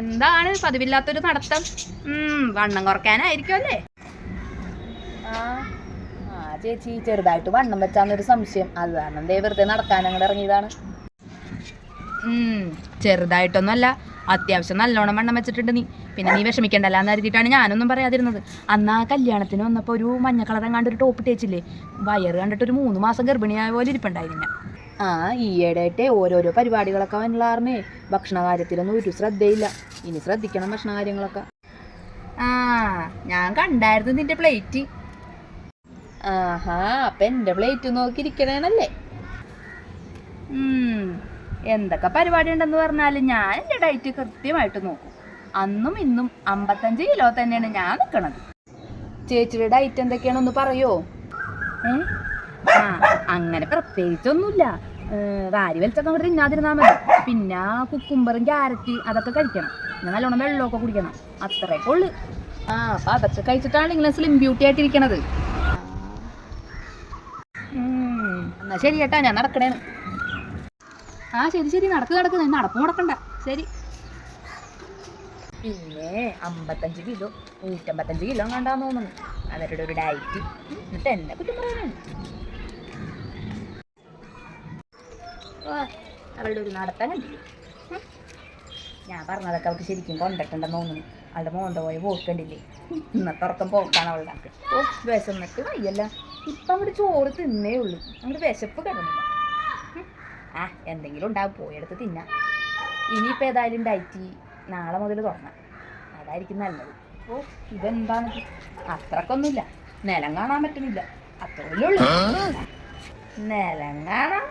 എന്താണ് പതിവില്ലാത്തൊരു നടത്തം? വണ്ണം കുറക്കാനായിരിക്കുമല്ലേ ആ ആ ചേച്ചി ചെറുതായിട്ട് വണ്ണം വെച്ചാന്നൊരു സംശയം. അത് കാരണം ദേ വെറുതെ നടക്കാൻ അങ്ങോട്ട് ഇറങ്ങിയതാണ്. ചെറുതായിട്ടൊന്നുമല്ല. അത്യാവശ്യം നല്ലോണം വണ്ണം വെച്ചിട്ടുണ്ട് നീ. പിന്നെ നീ വിഷമിക്കണ്ടല്ല എന്ന് കരുതിയിട്ടാണ് ഞാനൊന്നും പറയാതിരുന്നത്. അന്ന് ആ കല്യാണത്തിന് വന്നപ്പോൾ ഒരു മഞ്ഞ കളർ എങ്ങാണ്ട് ഒരു ടോപ്പ് തേച്ചില്ലേ? വയറ് കണ്ടിട്ട് ഒരു മൂന്ന് മാസം ഗർഭിണിയായ പോലെ ഇരിപ്പുണ്ടായിരുന്നു ആ ഈയിടെയായിട്ട് ഓരോരോ പരിപാടികളൊക്കെ വന്നുള്ളാർന്നേ ഭക്ഷണ കാര്യത്തിലൊന്നും ഒരു ശ്രദ്ധയില്ല. ഇനി ശ്രദ്ധിക്കണം ഭക്ഷണ കാര്യങ്ങളൊക്കെ ആ ഞാൻ കണ്ടായിരുന്നു നിന്റെ പ്ലേറ്റ് ആഹാ അപ്പൊ എന്റെ പ്ലേറ്റ് നോക്കിയിരിക്കണേണല്ലേ? എന്തൊക്കെ പരിപാടി ഉണ്ടെന്ന് പറഞ്ഞാൽ ഞാൻ എന്റെ ഡയറ്റ് കൃത്യമായിട്ട് നോക്കും. അന്നും ഇന്നും അമ്പത്തഞ്ച് കിലോ തന്നെയാണ് ഞാൻ നിൽക്കണത് ചേച്ചിയുടെ ഡയറ്റ് എന്തൊക്കെയാണെന്ന് പറയോ? ഏ? ആ അങ്ങനെ പ്രത്യേകിച്ചൊന്നുമില്ല. വാരി വലിച്ചൊക്കെ അങ്ങോട്ട് തിന്നാതിരുന്നാൽ മതി. പിന്നെ കുക്കുംബറും ക്യാരറ്റ് അതൊക്കെ കഴിക്കണം. പിന്നെ നല്ലോണം വെള്ളമൊക്കെ കുടിക്കണം. അത്രയൊക്കെ ഉള്ളു. ആ അപ്പൊ അതൊക്കെ കഴിച്ചിട്ടാണ് ഇങ്ങനെ സ്ലിം ബ്യൂട്ടി ആയിട്ടിരിക്കണത്. എന്നാ ശരി ചേട്ടാ ഞാൻ നടക്കണേന്ന്. ആ ശരി ശരി. നടക്ക് നടക്ക്. നടപ്പ് നടക്കണ്ട. ശരി. പിന്നെ അമ്പത്തഞ്ച് കിലോ നൂറ്റമ്പത്തഞ്ച് കിലോ കണ്ടാന്ന് തോന്നുന്നു. അവരുടെ ഒരു ഡയറ്റ് എന്നിട്ട് എന്നെ കുറ്റം പറയാനാണ്. ഓ, അവളുടെ ഒരു നടത്തം കണ്ടില്ലേ? ഞാൻ പറഞ്ഞതൊക്കെ അവൾക്ക് ശരിക്കും കൊണ്ടിട്ടുണ്ടെന്ന് തോന്നുന്നു. അവളുടെ മോണ്ട പോയി പോക്കണ്ടില്ലേ ഇന്നത്തെ ഉറക്കം പോക്കാണ് അവളുടെ ആൾക്ക്. ഓ വിശന്നിട്ട് വയ്യല്ല. ഇപ്പം അവിടെ ചോറ് തിന്നേ ഉള്ളൂ. അങ്ങോട്ട് വിശപ്പ് കിടന്നില്ല. ആ എന്തെങ്കിലും ഉണ്ടാവും. പോയെടുത്ത് തിന്നാം. ഇനിയിപ്പോൾ ഏതായാലും ഡയറ്റ് നാളെ മുതൽ തുടങ്ങാം. അതായിരിക്കും നല്ലത്. ഓ ഇതെന്താണ്? അത്രക്കൊന്നുമില്ല. നിലം കാണാൻ പറ്റുന്നില്ല. അത്രയല്ലേ ഉള്ളൂ. നിലം കാണാൻ